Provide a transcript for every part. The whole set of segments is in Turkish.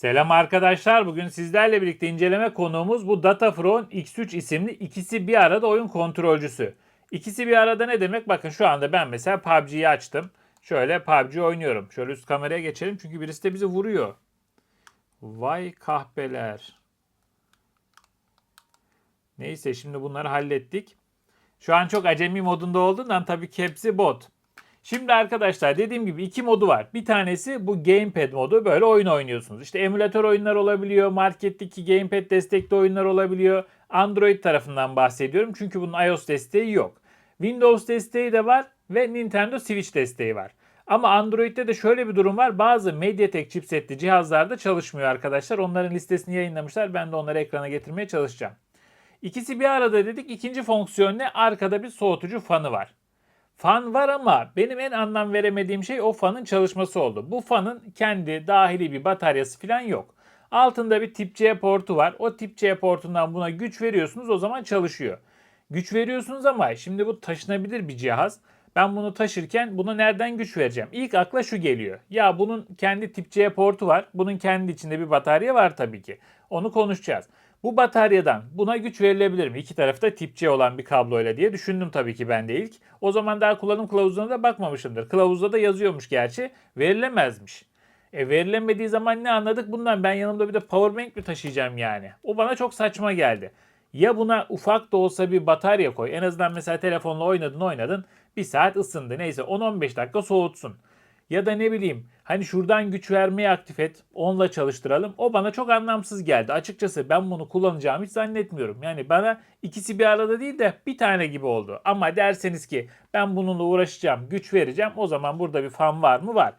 Selam arkadaşlar. Bugün sizlerle birlikte inceleme konuğumuz bu Datafront X3 isimli ikisi bir arada oyun kontrolcüsü. İkisi bir arada ne demek? Bakın şu anda ben mesela PUBG'yi açtım. Şöyle PUBG oynuyorum. Şöyle üst kameraya geçelim çünkü birisi de bizi vuruyor. Vay kahpeler. Neyse şimdi bunları hallettik. Şu an çok acemi modunda olduğundan tabii ki hepsi bot. Şimdi arkadaşlar dediğim gibi iki modu var. Bir tanesi bu gamepad modu. Böyle oyun oynuyorsunuz. İşte emülatör oyunlar olabiliyor. Marketteki gamepad destekli oyunlar olabiliyor. Android tarafından bahsediyorum. Çünkü bunun iOS desteği yok. Windows desteği de var ve Nintendo Switch desteği var. Ama Android'de de şöyle bir durum var. Bazı MediaTek chipsetli cihazlarda çalışmıyor arkadaşlar. Onların listesini yayınlamışlar. Ben de onları ekrana getirmeye çalışacağım. İkisi bir arada dedik. İkinci fonksiyon ne? Arkada bir soğutucu fanı var. Fan var ama benim en anlam veremediğim şey o fanın çalışması oldu. Bu fanın kendi dahili bir bataryası falan yok. Altında bir tip C portu var. O tip C portundan buna güç veriyorsunuz o zaman çalışıyor. Güç veriyorsunuz ama şimdi bu taşınabilir bir cihaz. Ben bunu taşırken buna nereden güç vereceğim? İlk akla şu geliyor. Ya bunun kendi tip C portu var. Bunun kendi içinde bir batarya var tabii ki. Onu konuşacağız. Bu bataryadan buna güç verilebilir mi? İki tarafta tip C olan bir kabloyla diye düşündüm tabii ki ben de ilk. O zaman daha kullanım kılavuzuna da bakmamışımdır. Kılavuzda da yazıyormuş gerçi. Verilemezmiş. E verilemediği zaman ne anladık bundan? Ben yanımda bir de powerbank mi taşıyacağım yani? O bana çok saçma geldi. Ya buna ufak da olsa bir batarya koy. En azından mesela telefonla oynadın oynadın. Bir saat ısındı. Neyse 10-15 dakika soğutsun. Ya da ne bileyim hani şuradan güç vermeyi aktif et. Onunla çalıştıralım. O bana çok anlamsız geldi. Açıkçası ben bunu kullanacağımı hiç zannetmiyorum. Yani bana ikisi bir arada değil de bir tane gibi oldu. Ama derseniz ki ben bununla uğraşacağım, güç vereceğim. O zaman burada bir fan var mı? Var.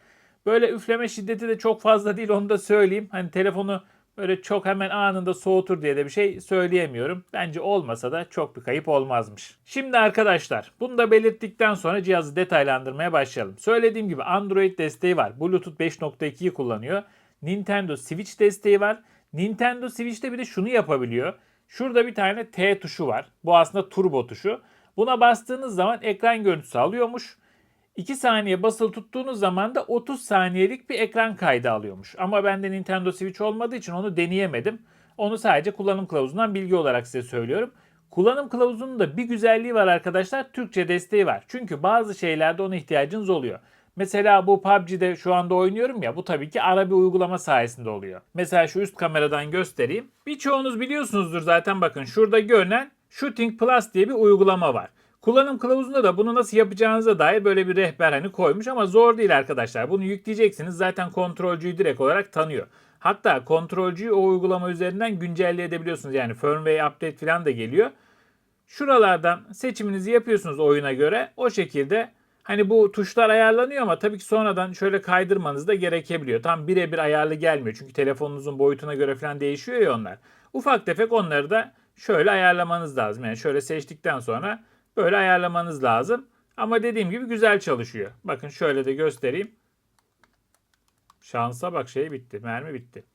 Böyle üfleme şiddeti de çok fazla değil onu da söyleyeyim. Hani telefonu böyle çok hemen anında soğutur diye de bir şey söyleyemiyorum. Bence olmasa da çok bir kayıp olmazmış. Şimdi arkadaşlar bunu da belirttikten sonra cihazı detaylandırmaya başlayalım. Söylediğim gibi Android desteği var. Bluetooth 5.2'yi kullanıyor. Nintendo Switch desteği var. Nintendo Switch'te bir de şunu yapabiliyor. Şurada bir tane T tuşu var. Bu aslında turbo tuşu. Buna bastığınız zaman ekran görüntüsü alıyormuş. 2 saniye basılı tuttuğunuz zaman da 30 saniyelik bir ekran kaydı alıyormuş. Ama bende Nintendo Switch olmadığı için onu deneyemedim. Onu sadece kullanım kılavuzundan bilgi olarak size söylüyorum. Kullanım kılavuzunun da bir güzelliği var arkadaşlar. Türkçe desteği var. Çünkü bazı şeylerde ona ihtiyacınız oluyor. Mesela bu PUBG'de şu anda oynuyorum ya bu tabii ki ara bir uygulama sayesinde oluyor. Mesela şu üst kameradan göstereyim. Birçoğunuz biliyorsunuzdur zaten bakın şurada görünen Shooting Plus diye bir uygulama var. Kullanım kılavuzunda da bunu nasıl yapacağınıza dair böyle bir rehber hani koymuş ama zor değil arkadaşlar. Bunu yükleyeceksiniz. Zaten kontrolcüyü direkt olarak tanıyor. Hatta kontrolcüyü o uygulama üzerinden güncelleyebiliyorsunuz. Yani firmware update falan da geliyor. Şuralardan seçiminizi yapıyorsunuz oyuna göre. O şekilde hani bu tuşlar ayarlanıyor ama tabii ki sonradan şöyle kaydırmanız da gerekebiliyor. Tam birebir ayarlı gelmiyor. Çünkü telefonunuzun boyutuna göre falan değişiyor ya onlar. Ufak tefek onları da şöyle ayarlamanız lazım. Yani şöyle seçtikten sonra Böyle ayarlamanız lazım. Ama dediğim gibi güzel çalışıyor. Bakın şöyle de göstereyim. Şansa bak şey bitti. Mermi bitti.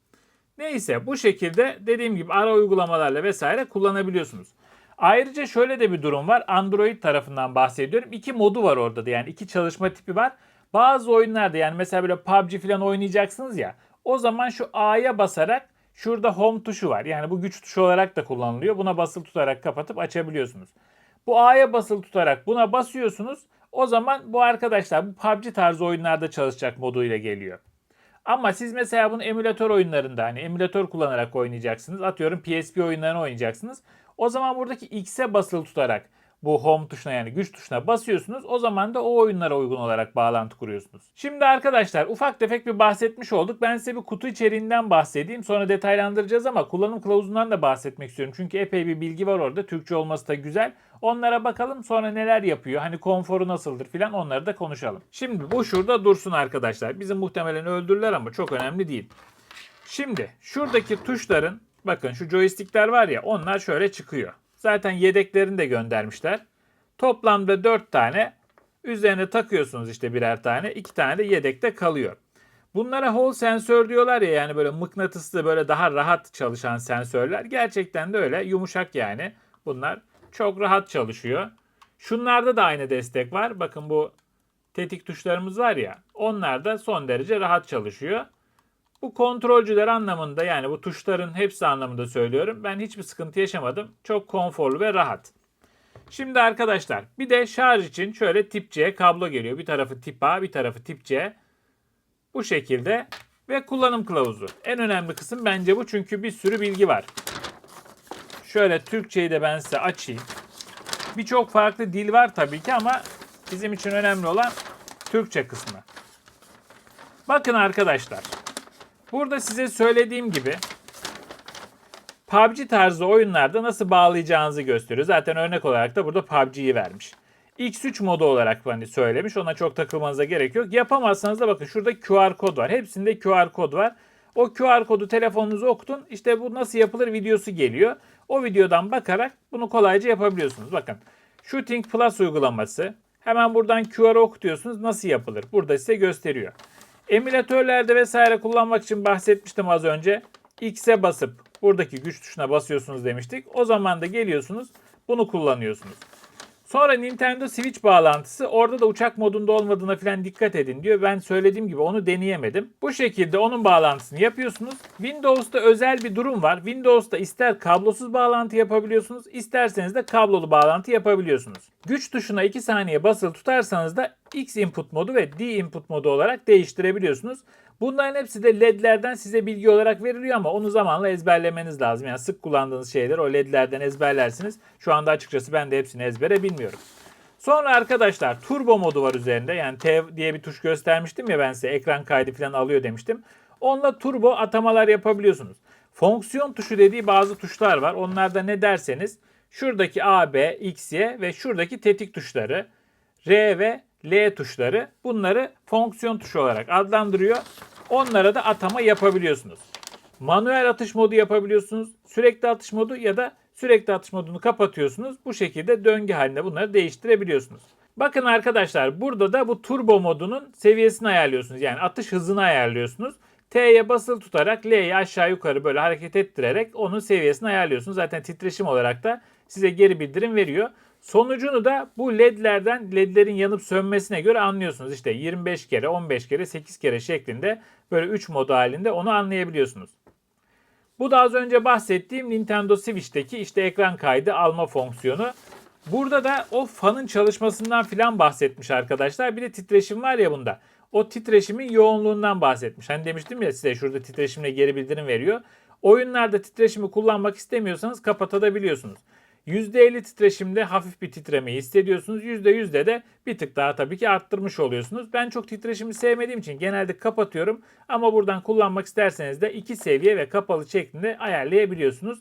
Neyse bu şekilde dediğim gibi ara uygulamalarla vesaire kullanabiliyorsunuz. Ayrıca şöyle de bir durum var. Android tarafından bahsediyorum. İki modu var orada da yani iki çalışma tipi var. Bazı oyunlarda yani mesela böyle PUBG falan oynayacaksınız ya. O zaman şu A'ya basarak şurada home tuşu var. Yani bu güç tuşu olarak da kullanılıyor. Buna basılı tutarak kapatıp açabiliyorsunuz. Bu A'ya basılı tutarak buna basıyorsunuz. O zaman bu arkadaşlar bu PUBG tarzı oyunlarda çalışacak moduyla geliyor. Ama siz mesela bunu emülatör oyunlarında hani emülatör kullanarak oynayacaksınız. Atıyorum PSP oyunlarını oynayacaksınız. O zaman buradaki X'e basılı tutarak bu home tuşuna yani güç tuşuna basıyorsunuz. O zaman da o oyunlara uygun olarak bağlantı kuruyorsunuz. Şimdi arkadaşlar ufak tefek bir bahsetmiş olduk. Ben size bir kutu içeriğinden bahsedeyim. Sonra detaylandıracağız ama kullanım kılavuzundan da bahsetmek istiyorum. Çünkü epey bir bilgi var orada. Türkçe olması da güzel. Onlara bakalım sonra neler yapıyor. Hani konforu nasıldır filan onları da konuşalım. Şimdi bu şurada dursun arkadaşlar. Bizi muhtemelen öldürürler ama çok önemli değil. Şimdi şuradaki tuşların bakın şu joystickler var ya onlar şöyle çıkıyor. Zaten yedeklerini de göndermişler. Toplamda 4 tane üzerine takıyorsunuz işte birer tane. 2 tane de yedekte kalıyor. Bunlara Hall sensör diyorlar ya yani böyle mıknatıslı böyle daha rahat çalışan sensörler. Gerçekten de öyle yumuşak yani. Bunlar çok rahat çalışıyor. Şunlarda da aynı destek var. Bakın bu tetik tuşlarımız var ya. Onlar da son derece rahat çalışıyor. Bu kontrolcüler anlamında yani bu tuşların hepsi anlamında söylüyorum. Ben hiçbir sıkıntı yaşamadım. Çok konforlu ve rahat. Şimdi arkadaşlar bir de şarj için şöyle tip C kablo geliyor. Bir tarafı tip A bir tarafı tip C. Bu şekilde ve kullanım kılavuzu. En önemli kısım bence bu çünkü bir sürü bilgi var. Şöyle Türkçeyi de ben size açayım. Birçok farklı dil var tabii ki ama bizim için önemli olan Türkçe kısmı. Bakın arkadaşlar. Burada size söylediğim gibi PUBG tarzı oyunlarda nasıl bağlayacağınızı gösteriyor. Zaten örnek olarak da burada PUBG'yi vermiş. X3 modu olarak hani söylemiş. Ona çok takılmanıza gerek yok. Yapamazsanız da bakın şurada QR kod var. Hepsinde QR kod var. O QR kodu telefonunuza okutun. İşte bu nasıl yapılır videosu geliyor. O videodan bakarak bunu kolayca yapabiliyorsunuz. Bakın Shooting Plus uygulaması. Hemen buradan QR'ı okutuyorsunuz. Nasıl yapılır? Burada size gösteriyor. Emülatörlerde vesaire kullanmak için bahsetmiştim az önce. X'e basıp buradaki güç tuşuna basıyorsunuz demiştik. O zaman da geliyorsunuz bunu kullanıyorsunuz. Sonra Nintendo Switch bağlantısı orada da uçak modunda olmadığına falan dikkat edin diyor. Ben söylediğim gibi onu deneyemedim. Bu şekilde onun bağlantısını yapıyorsunuz. Windows'ta özel bir durum var. Windows'ta ister kablosuz bağlantı yapabiliyorsunuz, isterseniz de kablolu bağlantı yapabiliyorsunuz. Güç tuşuna 2 saniye basılı tutarsanız da X input modu ve D input modu olarak değiştirebiliyorsunuz. Bunların hepsi de ledlerden size bilgi olarak veriliyor ama onu zamanla ezberlemeniz lazım. Yani sık kullandığınız şeyleri o ledlerden ezberlersiniz. Şu anda açıkçası ben de hepsini ezbere bilmiyorum. Sonra arkadaşlar turbo modu var üzerinde. Yani T diye bir tuş göstermiştim ya ben size ekran kaydı falan alıyor demiştim. Onunla turbo atamalar yapabiliyorsunuz. Fonksiyon tuşu dediği bazı tuşlar var. Onlarda ne derseniz şuradaki A, B, X, Y ve şuradaki tetik tuşları R ve L tuşları bunları fonksiyon tuşu olarak adlandırıyor. Onlara da atama yapabiliyorsunuz. Manuel atış modu yapabiliyorsunuz. Sürekli atış modu ya da sürekli atış modunu kapatıyorsunuz. Bu şekilde döngü halinde bunları değiştirebiliyorsunuz. Bakın arkadaşlar burada da bu turbo modunun seviyesini ayarlıyorsunuz. Yani atış hızını ayarlıyorsunuz. T'ye basılı tutarak L'yi aşağı yukarı böyle hareket ettirerek onun seviyesini ayarlıyorsunuz. Zaten titreşim olarak da size geri bildirim veriyor. Sonucunu da bu ledlerden ledlerin yanıp sönmesine göre anlıyorsunuz. İşte 25 kere, 15 kere, 8 kere şeklinde böyle 3 modu halinde onu anlayabiliyorsunuz. Bu da az önce bahsettiğim Nintendo Switch'teki işte ekran kaydı alma fonksiyonu. Burada da o fanın çalışmasından filan bahsetmiş arkadaşlar. Bir de titreşim var ya bunda. O titreşimin yoğunluğundan bahsetmiş. Hani demiştim ya size şurada titreşimle geri bildirim veriyor. Oyunlarda titreşimi kullanmak istemiyorsanız kapatabiliyorsunuz. %50 titreşimde hafif bir titremeyi hissediyorsunuz. %100'de de bir tık daha tabii ki arttırmış oluyorsunuz. Ben çok titreşimi sevmediğim için genelde kapatıyorum. Ama buradan kullanmak isterseniz de iki seviye ve kapalı şeklinde ayarlayabiliyorsunuz.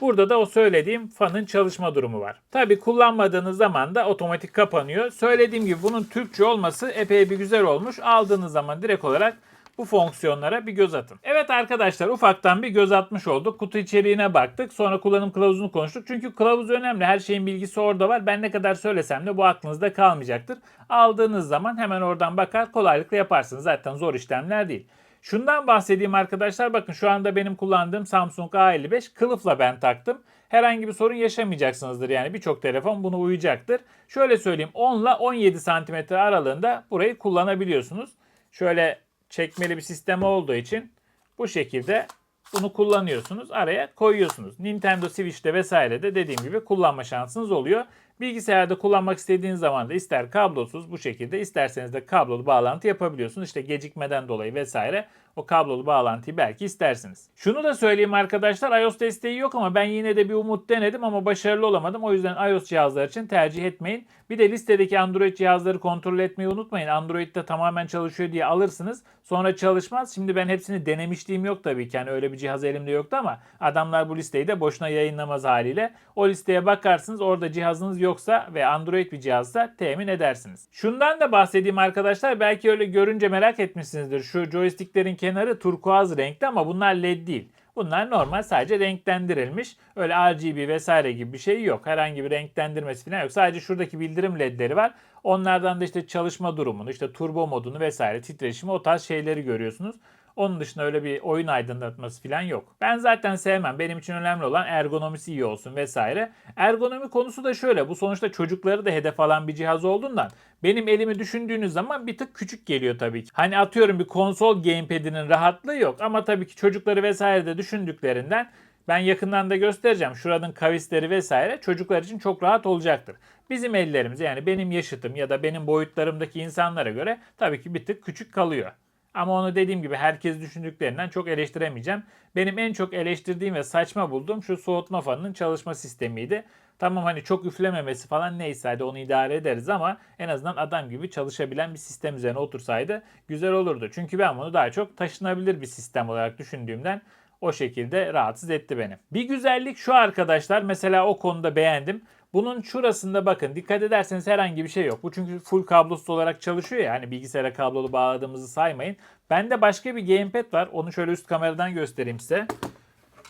Burada da o söylediğim fanın çalışma durumu var. Tabi kullanmadığınız zaman da otomatik kapanıyor. Söylediğim gibi bunun Türkçe olması epey bir güzel olmuş. Aldığınız zaman direkt olarak bu fonksiyonlara bir göz atın. Evet arkadaşlar ufaktan bir göz atmış olduk. Kutu içeriğine baktık. Sonra kullanım kılavuzunu konuştuk. Çünkü kılavuz önemli. Her şeyin bilgisi orada var. Ben ne kadar söylesem de bu aklınızda kalmayacaktır. Aldığınız zaman hemen oradan bakar kolaylıkla yaparsınız. Zaten zor işlemler değil. Şundan bahsedeyim arkadaşlar. Bakın şu anda benim kullandığım Samsung A55 kılıfla ben taktım. Herhangi bir sorun yaşamayacaksınızdır. Yani birçok telefon bunu uyacaktır. Şöyle söyleyeyim 10 ile 17 cm aralığında burayı kullanabiliyorsunuz. Şöyle çekmeli bir sistem olduğu için bu şekilde bunu kullanıyorsunuz. Araya koyuyorsunuz. Nintendo Switch'te vesairede dediğim gibi kullanma şansınız oluyor. Bilgisayarda kullanmak istediğiniz zaman da ister kablosuz bu şekilde isterseniz de kablolu bağlantı yapabiliyorsunuz. İşte gecikmeden dolayı vesaire o kablolu bağlantıyı belki istersiniz. Şunu da söyleyeyim arkadaşlar iOS desteği yok ama ben yine de bir umut denedim ama başarılı olamadım. O yüzden iOS cihazlar için tercih etmeyin. Bir de listedeki Android cihazları kontrol etmeyi unutmayın. Android'de tamamen çalışıyor diye alırsınız. Sonra çalışmaz. Şimdi ben hepsini denemişliğim yok tabii ki. Yani öyle bir cihaz elimde yoktu ama adamlar bu listeyi de boşuna yayınlamaz haliyle. O listeye bakarsınız orada cihazınız yoksa ve Android bir cihazsa temin edersiniz. Şundan da bahsedeyim arkadaşlar. Belki öyle görünce merak etmişsinizdir. Şu joysticklerin kenarı turkuaz renkte ama bunlar led değil. Bunlar normal sadece renklendirilmiş. Öyle RGB vesaire gibi bir şey yok. Herhangi bir renklendirmesi falan yok. Sadece şuradaki bildirim ledleri var. Onlardan da işte çalışma durumunu, işte turbo modunu vesaire, titreşimi o tarz şeyleri görüyorsunuz. Onun dışında öyle bir oyun aydınlatması falan yok. Ben zaten sevmem. Benim için önemli olan ergonomisi iyi olsun vesaire. Ergonomi konusu da şöyle. Bu sonuçta çocukları da hedef alan bir cihaz olduğundan benim elimi düşündüğünüz zaman bir tık küçük geliyor tabii ki. Hani atıyorum bir konsol gamepad'inin rahatlığı yok ama tabii ki çocukları vesaire de düşündüklerinden ben yakından da göstereceğim. Şuranın kavisleri vesaire çocuklar için çok rahat olacaktır. Bizim ellerimiz yani benim yaşıtım ya da benim boyutlarımdaki insanlara göre tabii ki bir tık küçük kalıyor. Ama onu dediğim gibi herkes düşündüklerinden çok eleştiremeyeceğim. Benim en çok eleştirdiğim ve saçma bulduğum şu soğutma fanının çalışma sistemiydi. Tamam hani çok üflememesi falan neyse hadi onu idare ederiz ama en azından adam gibi çalışabilen bir sistem üzerine otursaydı güzel olurdu. Çünkü ben bunu daha çok taşınabilir bir sistem olarak düşündüğümden o şekilde rahatsız etti beni. Bir güzellik şu arkadaşlar mesela o konuda beğendim. Bunun şurasında bakın dikkat ederseniz herhangi bir şey yok. Bu çünkü full kablosuz olarak çalışıyor ya hani bilgisayara kablolu bağladığımızı saymayın. Bende başka bir gamepad var. Onu şöyle üst kameradan göstereyim size.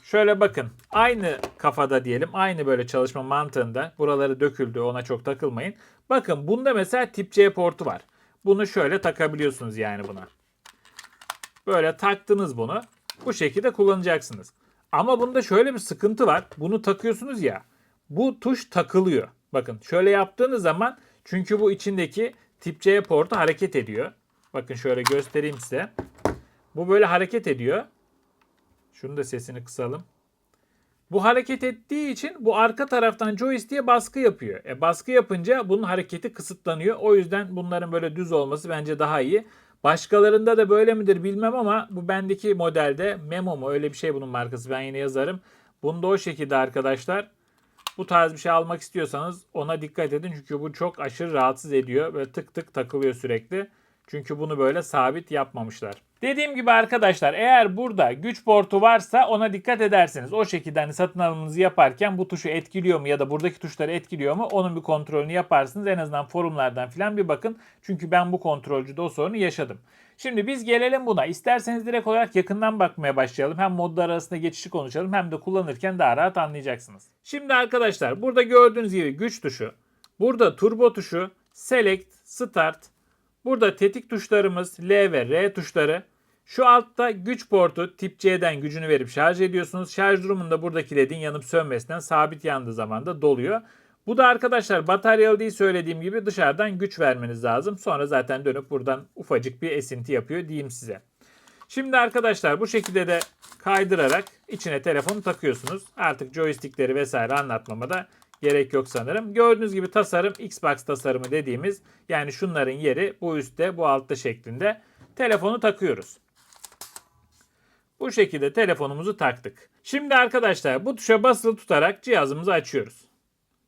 Şöyle bakın aynı kafada diyelim aynı böyle çalışma mantığında buraları döküldü ona çok takılmayın. Bakın bunda mesela tip C portu var. Bunu şöyle takabiliyorsunuz yani buna. Böyle taktınız bunu bu şekilde kullanacaksınız. Ama bunda şöyle bir sıkıntı var. Bunu takıyorsunuz ya bu tuş takılıyor. Bakın şöyle yaptığınız zaman çünkü bu içindeki tip C portu hareket ediyor. Bakın şöyle göstereyim size. Bu böyle hareket ediyor. Şunu da sesini kısalım. Bu hareket ettiği için bu arka taraftan joystick'e baskı yapıyor. E baskı yapınca bunun hareketi kısıtlanıyor. O yüzden bunların böyle düz olması bence daha iyi. Başkalarında da böyle midir bilmem ama bu bendeki modelde Memo mu öyle bir şey bunun markası ben yine yazarım. Bunda o şekilde arkadaşlar bu tarz bir şey almak istiyorsanız ona dikkat edin. Çünkü bu çok aşırı rahatsız ediyor. Böyle tık tık takılıyor sürekli. Çünkü bunu böyle sabit yapmamışlar. Dediğim gibi arkadaşlar eğer burada güç portu varsa ona dikkat ederseniz o şekilde hani satın alımınızı yaparken bu tuşu etkiliyor mu ya da buradaki tuşları etkiliyor mu onun bir kontrolünü yaparsınız. En azından forumlardan falan bir bakın. Çünkü ben bu kontrolcüde o sorunu yaşadım. Şimdi biz gelelim buna. İsterseniz direkt olarak yakından bakmaya başlayalım. Hem modlar arasında geçişi konuşalım hem de kullanırken daha rahat anlayacaksınız. Şimdi arkadaşlar burada gördüğünüz gibi güç tuşu, burada turbo tuşu, select, start, burada tetik tuşlarımız L ve R tuşları. Şu altta güç portu tip C'den gücünü verip şarj ediyorsunuz. Şarj durumunda buradaki ledin yanıp sönmesinden sabit yandığı zaman da doluyor. Bu da arkadaşlar bataryalı değil söylediğim gibi dışarıdan güç vermeniz lazım. Sonra zaten dönüp buradan ufacık bir esinti yapıyor diyeyim size. Şimdi arkadaşlar bu şekilde de kaydırarak içine telefonu takıyorsunuz. Artık joystickleri vesaire anlatmama da gerek yok sanırım. Gördüğünüz gibi tasarım Xbox tasarımı dediğimiz yani şunların yeri bu üstte bu altta şeklinde. Telefonu takıyoruz. Bu şekilde telefonumuzu taktık. Şimdi arkadaşlar bu tuşa basılı tutarak cihazımızı açıyoruz.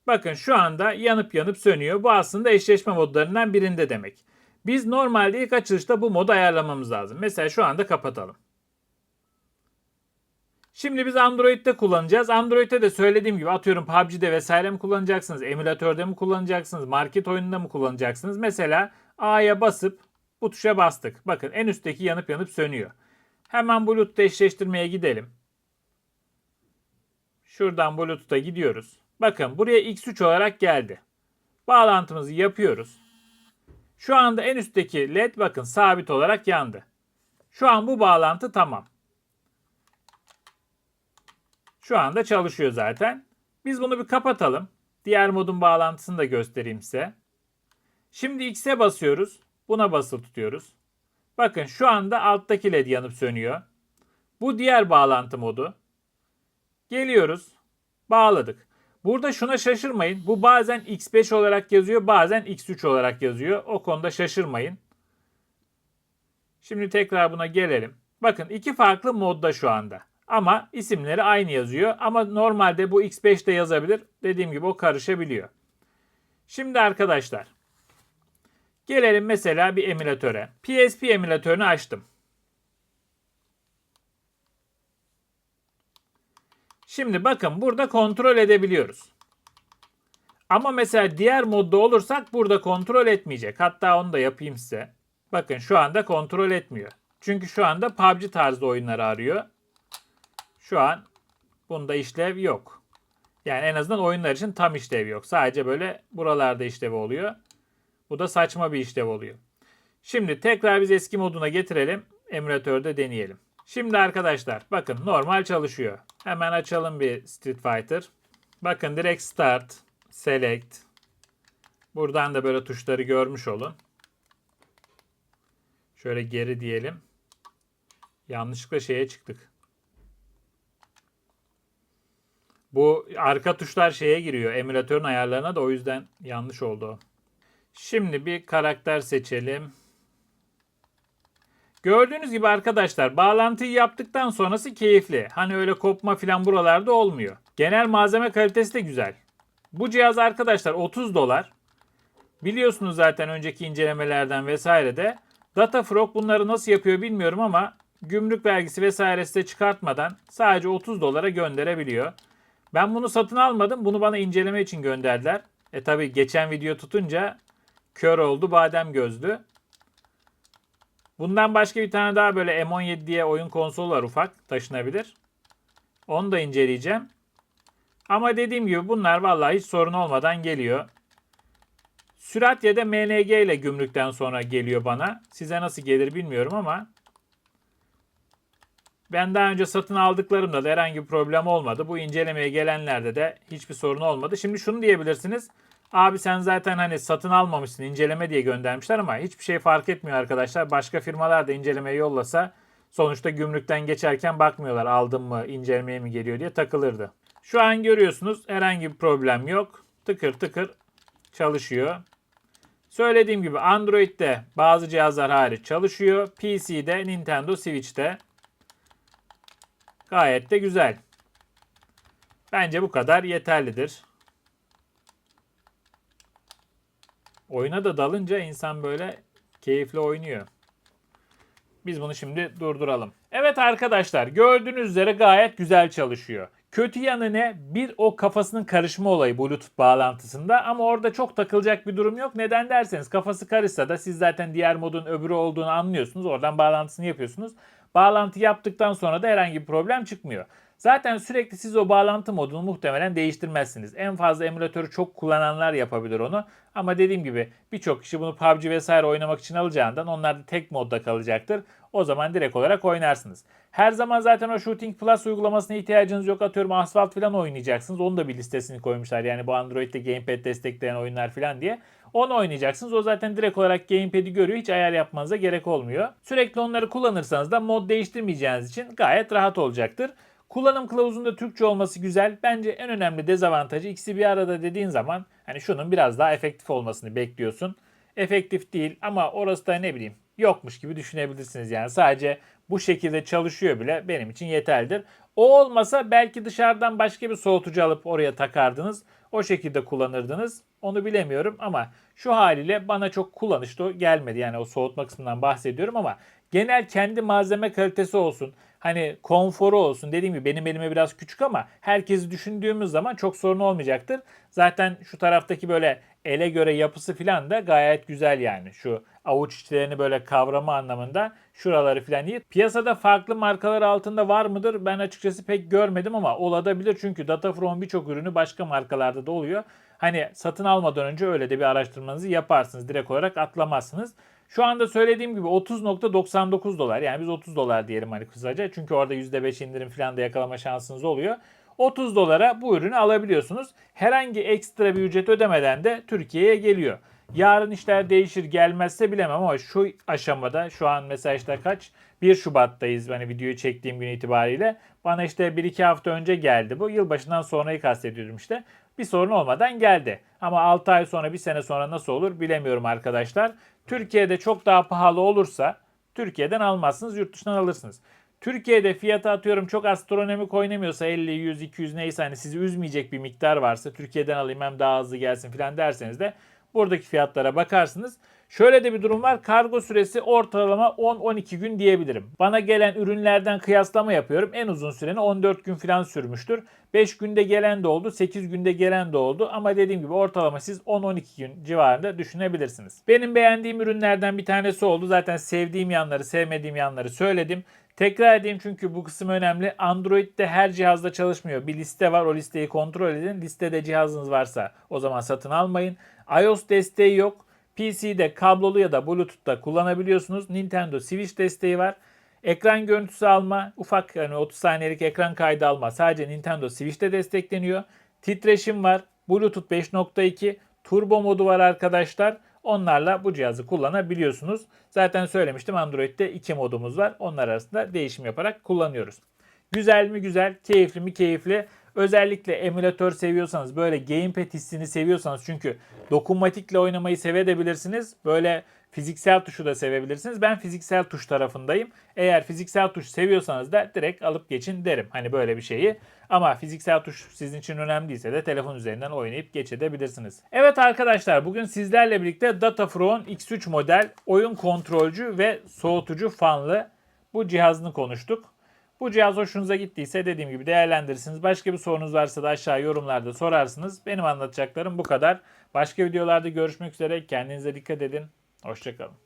Bakın şu anda yanıp yanıp sönüyor. Bu aslında eşleşme modlarından birinde demek. Biz normalde ilk açılışta bu modu ayarlamamız lazım. Mesela şu anda kapatalım. Şimdi biz Android'de kullanacağız. Android'de de söylediğim gibi atıyorum PUBG'de vesaire mi kullanacaksınız? Emülatörde mi kullanacaksınız? Market oyununda mı kullanacaksınız? Mesela A'ya basıp bu tuşa bastık. Bakın en üstteki yanıp yanıp sönüyor. Hemen Bluetooth eşleştirmeye gidelim. Şuradan Bluetooth'a gidiyoruz. Bakın buraya X3 olarak geldi. Bağlantımızı yapıyoruz. Şu anda en üstteki led bakın sabit olarak yandı. Şu an bu bağlantı tamam. Şu anda çalışıyor zaten. Biz bunu bir kapatalım. Diğer modun bağlantısını da göstereyim size. Şimdi X'e basıyoruz. Buna basılı tutuyoruz. Bakın şu anda alttaki led yanıp sönüyor. Bu diğer bağlantı modu. Geliyoruz. Bağladık. Burada şuna şaşırmayın. Bu bazen X5 olarak yazıyor, bazen X3 olarak yazıyor. O konuda şaşırmayın. Şimdi tekrar buna gelelim. Bakın iki farklı modda şu anda. Ama isimleri aynı yazıyor. Ama normalde bu X5 de yazabilir. Dediğim gibi o karışabiliyor. Şimdi arkadaşlar. Gelelim mesela bir emülatöre. PSP emülatörünü açtım. Şimdi bakın burada kontrol edebiliyoruz. Ama mesela diğer modda olursak burada kontrol etmeyecek. Hatta onu da yapayım size. Bakın şu anda kontrol etmiyor. Çünkü şu anda PUBG tarzı oyunları arıyor. Şu an bunda işlev yok. Yani en azından oyunlar için tam işlev yok. Sadece böyle buralarda işlev oluyor. Bu da saçma bir işlev oluyor. Şimdi tekrar biz eski moduna getirelim. emülatörde deneyelim. Şimdi arkadaşlar bakın normal çalışıyor. Hemen açalım bir Street Fighter. Bakın direkt Start, Select. Buradan da böyle tuşları görmüş olun. Şöyle geri diyelim. Yanlışlıkla şeye çıktık. Bu arka tuşlar şeye giriyor. Emülatörün ayarlarına da o yüzden yanlış oldu. Şimdi bir karakter seçelim. Gördüğünüz gibi arkadaşlar bağlantıyı yaptıktan sonrası keyifli. Hani öyle kopma falan buralarda olmuyor. Genel malzeme kalitesi de güzel. Bu cihaz arkadaşlar 30 dolar. Biliyorsunuz zaten önceki incelemelerden vesairede. Datafrog bunları nasıl yapıyor bilmiyorum ama gümrük vergisi vesairesi de çıkartmadan sadece 30 dolara gönderebiliyor. Ben bunu satın almadım. Bunu bana inceleme için gönderdiler. E tabi geçen video tutunca kör oldu badem gözlü. Bundan başka bir tane daha böyle M17 diye oyun konsolu var ufak taşınabilir. Onu da inceleyeceğim. Ama dediğim gibi bunlar vallahi hiç sorun olmadan geliyor. Sürat ya da MNG ile gümrükten sonra geliyor bana. Size nasıl gelir bilmiyorum ama ben daha önce satın aldıklarımda da herhangi bir problem olmadı. Bu incelemeye gelenlerde de hiçbir sorun olmadı. Şimdi şunu diyebilirsiniz. Abi sen zaten hani satın almamışsın inceleme diye göndermişler ama hiçbir şey fark etmiyor arkadaşlar. Başka firmalar da incelemeye yollasa sonuçta gümrükten geçerken bakmıyorlar aldım mı incelemeye mi geliyor diye takılırdı. Şu an görüyorsunuz herhangi bir problem yok. Tıkır tıkır çalışıyor. Söylediğim gibi Android'de bazı cihazlar hariç çalışıyor. PC'de, Nintendo Switch'te gayet de güzel. Bence bu kadar yeterlidir. Oyuna da dalınca insan böyle keyifli oynuyor. Biz bunu şimdi durduralım. Evet arkadaşlar gördüğünüz üzere gayet güzel çalışıyor. Kötü yanı ne? Bir o kafasının karışma olayı Bluetooth bağlantısında ama orada çok takılacak bir durum yok. Neden derseniz kafası karışsa da siz zaten diğer modun öbürü olduğunu anlıyorsunuz. Oradan bağlantısını yapıyorsunuz. Bağlantı yaptıktan sonra da herhangi bir problem çıkmıyor. Zaten sürekli siz o bağlantı modunu muhtemelen değiştirmezsiniz. En fazla emülatörü çok kullananlar yapabilir onu. Ama dediğim gibi birçok kişi bunu PUBG vesaire oynamak için alacağından onlar da tek modda kalacaktır. O zaman direkt olarak oynarsınız. Her zaman zaten o Shooting Plus uygulamasına ihtiyacınız yok. Atıyorum Asphalt falan oynayacaksınız. Onu da bir listesini koymuşlar. Yani bu Android'de Gamepad destekleyen oyunlar falan diye. Onu oynayacaksınız. O zaten direkt olarak Gamepad'i görüyor. Hiç ayar yapmanıza gerek olmuyor. Sürekli onları kullanırsanız da mod değiştirmeyeceğiniz için gayet rahat olacaktır. Kullanım kılavuzunda Türkçe olması güzel. Bence en önemli dezavantajı ikisi bir arada dediğin zaman hani şunun biraz daha efektif olmasını bekliyorsun. Efektif değil ama orası da ne bileyim yokmuş gibi düşünebilirsiniz yani. Sadece bu şekilde çalışıyor bile benim için yeterlidir. O olmasa belki dışarıdan başka bir soğutucu alıp oraya takardınız. O şekilde kullanırdınız. Onu bilemiyorum ama şu haliyle bana çok kullanışlı gelmedi. Yani o soğutma kısmından bahsediyorum ama genel kendi malzeme kalitesi olsun. Hani konforu olsun. Dediğim gibi benim elime biraz küçük ama herkesi düşündüğümüz zaman çok sorun olmayacaktır. Zaten şu taraftaki böyle ele göre yapısı falan da gayet güzel yani. Şu avuç içlerini böyle kavrama anlamında şuraları falan iyi. Piyasada farklı markalar altında var mıdır? Ben açıkçası pek görmedim ama olabilir çünkü Datafrog'un birçok ürünü başka markalarda da oluyor. Hani satın almadan önce öyle de bir araştırmanızı yaparsınız. Direkt olarak atlamazsınız. Şu anda söylediğim gibi 30.99 dolar. Yani biz 30 dolar diyelim hani kısaca. Çünkü orada %5 indirim falan da yakalama şansınız oluyor. 30 dolara bu ürünü alabiliyorsunuz. Herhangi ekstra bir ücret ödemeden de Türkiye'ye geliyor. Yarın işler değişir gelmezse bilemem ama şu aşamada şu an mesela işte kaç 1 Şubat'tayız hani videoyu çektiğim gün itibariyle. Bana işte 1-2 hafta önce geldi bu. Yılbaşından sonrayı kastediyorum işte. Bir sorun olmadan geldi. Ama 6 ay sonra 1 sene sonra nasıl olur bilemiyorum arkadaşlar. Türkiye'de çok daha pahalı olursa Türkiye'den almazsınız yurt dışından alırsınız. Türkiye'de fiyatı atıyorum çok astronomik oynamıyorsa 50, 100, 200 neyse hani sizi üzmeyecek bir miktar varsa Türkiye'den alayım hem daha hızlı gelsin falan derseniz de buradaki fiyatlara bakarsınız. Şöyle de bir durum var. Kargo süresi ortalama 10-12 gün diyebilirim. Bana gelen ürünlerden kıyaslama yapıyorum. En uzun süreni 14 gün falan sürmüştür. 5 günde gelen de oldu, 8 günde gelen de oldu. Ama dediğim gibi ortalama siz 10-12 gün civarında düşünebilirsiniz. Benim beğendiğim ürünlerden bir tanesi oldu. Zaten sevdiğim yanları, sevmediğim yanları söyledim. Tekrar edeyim çünkü bu kısım önemli. Android'de her cihazda çalışmıyor. Bir liste var o listeyi kontrol edin. Listede cihazınız varsa o zaman satın almayın. iOS desteği yok. PC'de kablolu ya da Bluetooth'ta kullanabiliyorsunuz. Nintendo Switch desteği var. Ekran görüntüsü alma, ufak yani 30 saniyelik ekran kaydı alma sadece Nintendo Switch'te destekleniyor. Titreşim var, Bluetooth 5.2, turbo modu var arkadaşlar. Onlarla bu cihazı kullanabiliyorsunuz. Zaten söylemiştim Android'de iki modumuz var. Onlar arasında değişim yaparak kullanıyoruz. Güzel mi güzel, keyifli mi keyifli. Özellikle emülatör seviyorsanız, böyle gamepad hissini seviyorsanız çünkü dokunmatikle oynamayı sevebilirsiniz. Böyle fiziksel tuşu da sevebilirsiniz. Ben fiziksel tuş tarafındayım. Eğer fiziksel tuş seviyorsanız da direkt alıp geçin derim. Hani böyle bir şeyi. Ama fiziksel tuş sizin için önemli değilse de telefon üzerinden oynayıp geçebilirsiniz. Evet arkadaşlar bugün sizlerle birlikte Datafrone X3 model oyun kontrolcü ve soğutucu fanlı bu cihazını konuştuk. Bu cihaz hoşunuza gittiyse dediğim gibi değerlendirirsiniz. Başka bir sorunuz varsa da aşağı yorumlarda sorarsınız. Benim anlatacaklarım bu kadar. Başka videolarda görüşmek üzere. Kendinize dikkat edin. Hoşçakalın.